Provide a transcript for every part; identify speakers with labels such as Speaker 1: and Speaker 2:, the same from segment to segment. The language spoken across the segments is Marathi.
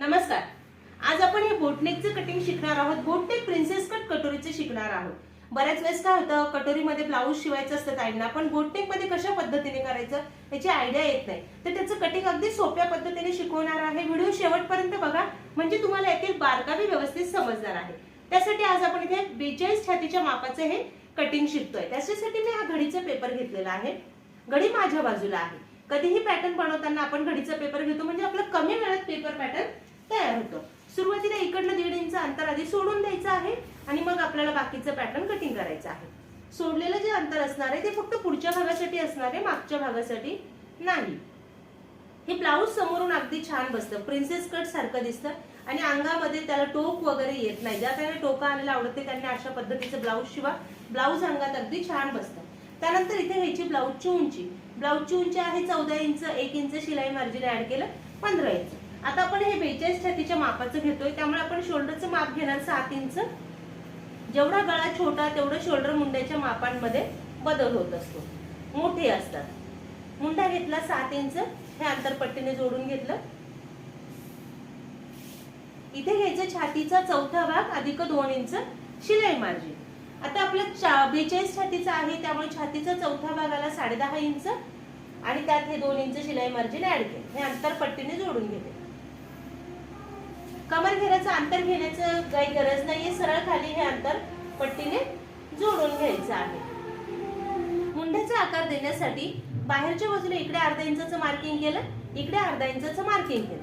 Speaker 1: नमस्कार. आज आपण हे बोटनेकचं कटिंग शिकणार आहोत. बोटनेक प्रिन्सेस कट कटोरीचे शिकणार आहोत. बऱ्याच वेळेस काय होतं कटोरीमध्ये ब्लाऊज शिवायचं असतं ताईंना पण बोटनेकमध्ये कशा पद्धतीने करायचं याची आयडिया येत नाही. तर त्याचं कटिंग अगदी सोप्या पद्धतीने शिकवणार आहे. व्हिडिओ शेवटपर्यंत बघा. म्हणजे तुम्हाला यातील बारकावी व्यवस्थित समजणार आहे. त्यासाठी आज आपण इथे बेचाळीस छातीच्या मापाचं हे कटिंग शिकतोय. त्याच्यासाठी मी हा घडीचा पेपर घेतलेला आहे. घडी माझ्या बाजूला आहे. कधीही पॅटर्न बनवताना आपण घडीचा पेपर घेतो म्हणजे आपलं कमी वेळात पेपर पॅटर्न तयार होतो. सुरुवातीला इकडनं दीड इंच अंतर आधी सोडून द्यायचं आहे आणि मग आपल्याला बाकीचं पॅटर्न कटिंग करायचं आहे. सोडलेलं जे अंतर असणार आहे ते फक्त पुढच्या भागासाठी असणार आहे मागच्या भागासाठी नाही. हे ब्लाऊज समोरून अगदी छान बसतं. प्रिन्सेस कट सारखं दिसतं. आणि अंगामध्ये त्याला टोक वगैरे येत नाही. ज्या त्याने टोका आणायला आवडत नाही त्यांनी अशा पद्धतीचं ब्लाऊज शिवा. ब्लाऊज अंगात अगदी छान बसतं त्यानंतर इथे घ्यायची ब्लाऊजची उंची. ब्लाऊजची उंची आहे चौदा इंच एक इंच शिलाई मार्जिन ऍड केलं पंधरा इंच. आता आपण हे बेचाळीस छातीच्या मापाचं घेतोय. त्यामुळे आपण शोल्डरचं माप घेणार सात इंच. जेवढा गळा छोटा तेवढं शोल्डर मुंड्याच्या मापांमध्ये बदल होत असतो. मोठे असतात. मुंडा घेतला सात इंच. हे अंतरपट्टीने जोडून घेतलं. इथे घ्यायचं छातीचा चौथा भाग अधिक दोन इंच शिलाई मार्जिन. आता आपलं बेचाळीस छातीचा आहे त्यामुळे छातीचा चौथा भागाला साडे साडेदहा इंच आणि त्यात हे दोन इंच शिलाई मार्जिन ऍड केले. हे अंतर पट्टीने जोडून घेते. कमर घेण्याचं अंतर घेण्याचं काही गरज नाहीये. सरळ खाली हे अंतर पट्टीने जोडून घ्यायचं आहे. मुंड्याचा आकार देण्यासाठी बाहेरच्या बाजूला इकडे अर्धा इंचाचं मार्किंग केलं इकडे अर्धा इंचाचं मार्किंग केलं.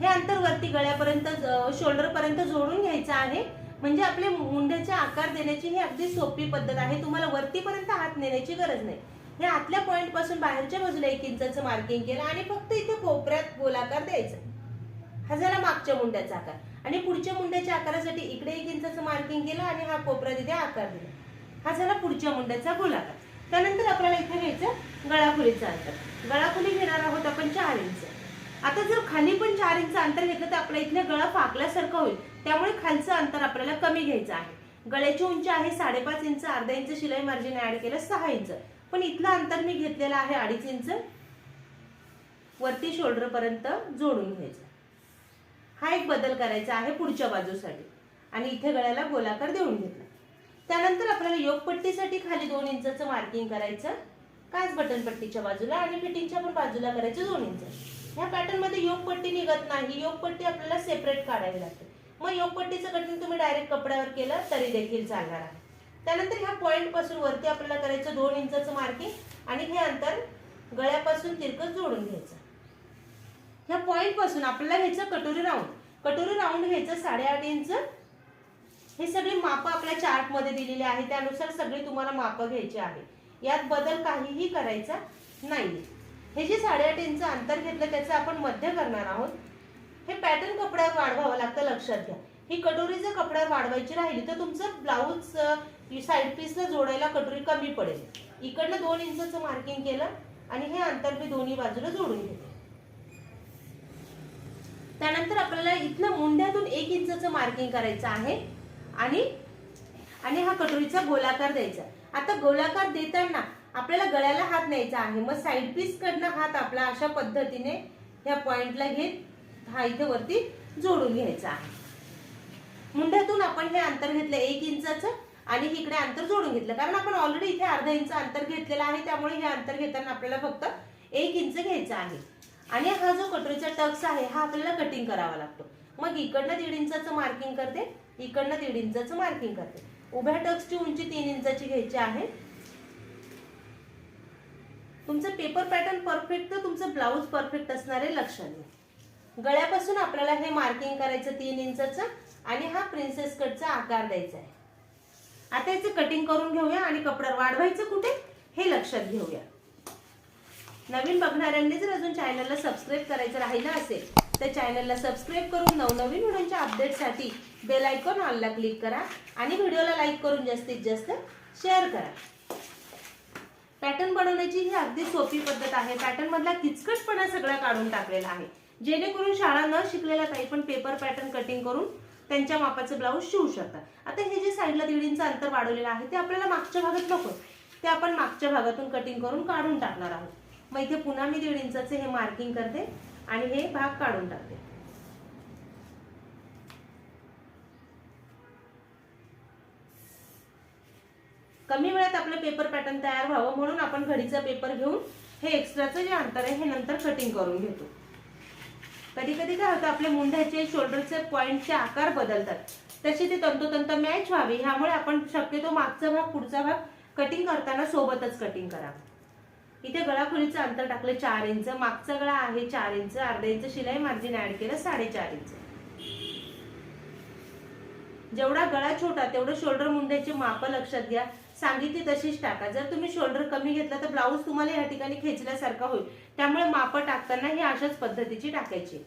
Speaker 1: हे अंतर वरती गळ्यापर्यंत शोल्डर पर्यंत जोडून घ्यायचं आहे. म्हणजे आपले मुंड्याचा आकार देण्याची ही अगदी सोपी पद्धत आहे. तुम्हाला वरतीपर्यंत हात नेण्याची गरज नाही. हे आतल्या पॉइंटपासून बाहेरच्या बाजूला एक इंचाचं मार्किंग केलं आणि फक्त इथे कोपऱ्यात गोलाकार द्यायचा. हा झाला मागच्या मुंड्याचा आकार. आणि पुढच्या मुंड्याच्या आकारासाठी इकडे एक इंचाचं मार्किंग केलं आणि हा कोपरा तिथे आकार दिला. हा झाला पुढच्या मुंड्याचा गोलाकार. त्यानंतर आपल्याला इथे घ्यायचं गळाखुलीचा अंतर. गळाखोली घेणार आहोत आपण चार इंच. आता जर खाली पण चार इंच अंतर घेतलं तर आपल्या इथलं गळा फाकल्यासारखा होईल. त्यामुळे खालचं अंतर आपल्याला कमी घ्यायचं आहे. गळ्याची उंची आहे साडेपाच इंच अर्धा इंच शिलाई मार्जिन ऍड केलं सहा इंच. पण इथलं अंतर मी घेतलेलं आहे अडीच इंच. वरती शोल्डर पर्यंत जोडून घ्यायचं. हा एक बदल करायचा आहे पुढच्या बाजूसाठी. आणि इथे गळ्याला गोलाकार देऊन घेतला. त्यानंतर आपल्याला योगपट्टीसाठी खाली दोन इंचाचं मार्किंग करायचं. काच बटन पट्टीच्या बाजूला आणि फिटिंगच्या पण बाजूला करायचं दोन इंच ह्या पॅटर्नमध्ये योगपट्टी निघत नाही. योगपट्टी आपल्याला सेपरेट काढावी लागते. मग योगपट्टीचं कटिंग तुम्ही डायरेक्ट कपड्यावर केलं तरी देखील चालणार आहे. त्यानंतर ह्या पॉइंटपासून वरती आपल्याला करायचं दोन इंचाचं मार्किंग आणि हे अंतर गळ्यापासून तिरकस जोडून घ्यायचं. ह्या पॉइंटपासून आपल्याला घ्यायचं कटोरी राऊंड कटोरी राऊंड घ्यायचं साडेआठ इंच. हे सगळे माप आपल्या चार्टमध्ये दिलेली आहे त्यानुसार सगळे तुम्हाला माप घ्यायची आहे. यात बदल काहीही करायचा नाही हे जे साडेआठ इंच अंतर घेतलं त्याचं आपण मध्य करणार आहोत. हे पॅटर्न कपड्यावर वाढवावं लागतं लक्षात घ्या. ही कटोरी जर कपड्यावर वाढवायची राहिली तर तुमचं ब्लाऊज साईड पीसला जोडायला कटोरी कमी पडेल. इकडनं दोन इंचचं मार्किंग केलं आणि हे अंतर मी दोन्ही बाजूला जोडून घेते. त्यानंतर आपल्याला इथलं मुंड्यातून एक इंचचं मार्किंग करायचं आहे आणि आणि हा कटोरीचा गोलाकार द्यायचा. आता गोलाकार देताना आपल्याला गळ्याला हात न्यायचा आहे. मग साईड पीस कडनं हात आपला अशा पद्धतीने ह्या पॉइंटला घेत हा इथे वरती जोडून घ्यायचा आहे. मुंड्यातून आपण हे अंतर घेतलं एक इंचाचं आणि इकडे अंतर जोडून घेतलं. कारण आपण ऑलरेडी इथे अर्धा इंच अंतर घेतलेलं आहे त्यामुळे हे अंतर घेताना आपल्याला फक्त एक इंच घ्यायचं आहे. आणि हा जो कटोरीचा टक्स आहे हा आपल्याला कटिंग करावा लागतो. मग इकडनं दीड इंचाचं मार्किंग करते इकडनं दीड इंचाचं मार्किंग करते. उभ्या टक्सची उंची तीन इंचाची घ्यायची आहे. तुमचं पेपर पॅटर्न परफेक्ट तर तुमचं ब्लाऊज परफेक्ट असणार आहे लक्षात घ्या. गळ्यापासून आपल्याला हे मार्किंग करायचं तीन इंचचं आणि हा प्रिन्सेस कटचा आकार द्यायचा आहे. आता याचं कटिंग करून घेऊया आणि कपडा वाढवायचं कुठे? हे लक्षात घेऊया. नवीन बघणाऱ्यांनी जर अजून चॅनलला सबस्क्राईब करायचं राहिलं असेल तर चॅनलला सबस्क्राईब करून नवनवीन व्हिडिओच्या अपडेटसाठी बेल आयकॉन ऑनला क्लिक करा आणि व्हिडिओला लाईक करून जास्तीत जास्त शेअर करा. पॅटर्न बनवण्याची ही अगदी सोपी पद्धत आहे. पॅटर्नमधला किचकटपणा सगळा काढून टाकलेला आहे. जेणेकरून शाळा न शिकलेल्या काही पण पेपर पॅटर्न कटिंग करून त्यांच्या मापाचं ब्लाऊज शिवू शकतात. आता हे जे साईडला दीड इंच अंतर वाढवलेलं आहे ते आपल्याला मागच्या भागात नको ते आपण मागच्या भागातून कटिंग करून काढून टाकणार आहोत. मग इथे पुन्हा मी दीड इंचाचे हे मार्किंग करते आणि हे भाग काढून टाकते. कमी वेळात आपलं पेपर पॅटर्न तयार व्हावं म्हणून आपण घडीचा पेपर घेऊन हे एक्स्ट्राचं जे अंतर आहे हे नंतर कटिंग करून घेतो. कधी कधी काय होतं आपल्या मुंढ्याचे शोल्डरचे पॉईंटचे आकार बदलतात. तसे ते तंतोतंत मॅच व्हावे ह्यामुळे आपण शक्यतो मागचा भाग पुढचा भाग कटिंग करताना सोबतच कटिंग करा. इथे गळाखोलीचं अंतर टाकलं चार इंच मागचा गळा आहे चार इंच अर्धा इंच शिलाई मार्जिन ऍड केलं साडेचार इंच जेवढा गळा छोटा तेवढं शोल्डर मुंड्याचे माप लक्षात घ्या. सांगितली तशीच टाका. जर तुम्ही शोल्डर कमी घेतला तर ब्लाऊज तुम्हाला या ठिकाणी खेचल्यासारखा होईल. त्यामुळे माप टाकताना ही अशाच पद्धतीची टाकायची.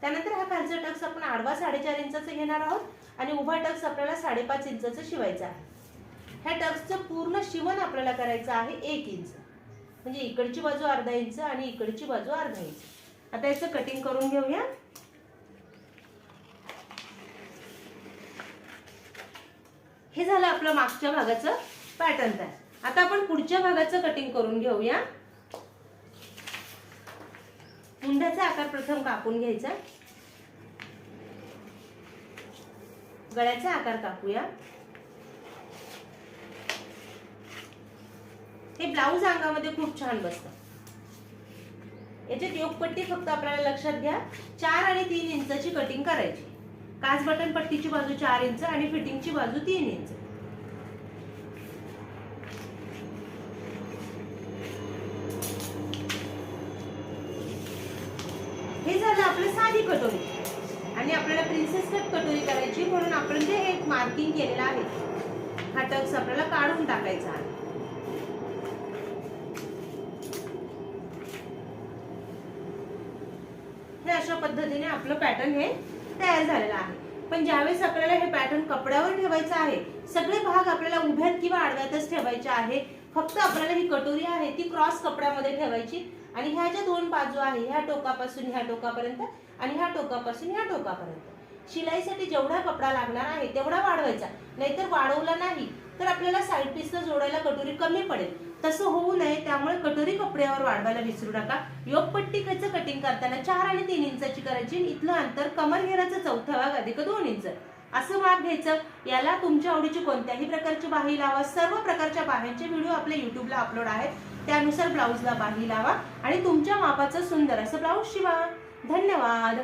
Speaker 1: त्यानंतर हा खालचा टक्स आपण आडवा साडेचार इंचाचा घेणार आहोत आणि उभा टक्स आपल्याला साडेपाच इंचाचं शिवायचा आहे. ह्या टक्सचं पूर्ण शिवण आपल्याला करायचं आहे एक इंच. म्हणजे इकडची बाजू अर्धा इंच आणि इकडची बाजू अर्धा इंच. आता याचं कटिंग करून घेऊया. हे झालं आपलं मागच्या भागाचं. पॅटर्न तयार आता आपण पुढच्या भागाचं कटिंग करून घेऊया. मुंड्याचा आकार प्रथम कापून घ्यायचा. गळ्याचा आकार कापूया. हे ब्लाऊज अंगामध्ये खूप छान बसतं. याच्यात योगपट्टी फक्त आपल्याला लक्षात घ्या. चार आणि तीन इंचाची कटिंग करायची. काच बटन पट्टीची बाजू चार इंच आणि फिटिंगची बाजू तीन इंच हे झालं आपलं साधी कटोरी आणि कटोरी करायची म्हणून आपण जे एक मार्किंग केलेलं आहे. हा टक्स आपल्याला काढून टाकायचा आहे. हे अशा पद्धतीने आपलं पॅटर्न हे तयार झालेलं आहे. पण ज्यावेळेस आपल्याला हे पॅटर्न कपड्यावर ठेवायचं आहे सगळे भाग आपल्याला उभ्यात किंवा आडव्यातच ठेवायचे आहे. फक्त आपल्याला ही कटोरी आहे ती क्रॉस कपड्यामध्ये ठेवायची. आणि ह्या ज्या दोन बाजू आहे ह्या टोकापासून ह्या टोकापर्यंत आणि ह्या टोकापासून ह्या टोकापर्यंत. शिलाईसाठी जेवढा कपडा लागणार आहे तेवढा वाढवायचा. नाहीतर वाढवला नाही तर आपल्याला साईड पीसला जोडायला कटोरी कमी पडेल. तसं होऊ नये त्यामुळे कटोरी कपड्यावर वाढवायला विसरू नका. योगपट्टीचं कटिंग करताना चार आणि तीन इंचाची करायची इथलं अंतर कमर घेराचा चौथा भाग अधिक दोन इंच. असं माप घ्यायचं. याला तुमच्या आवडीची कोणत्याही प्रकारची बाही लावा. सर्व प्रकारच्या बाह्यांचे व्हिडिओ आपल्या युट्यूबला अपलोड आहेत. त्यानुसार ब्लाऊजला बाही लावा आणि तुमच्या मापाचं सुंदर असं ब्लाऊज शिवा. धन्यवाद.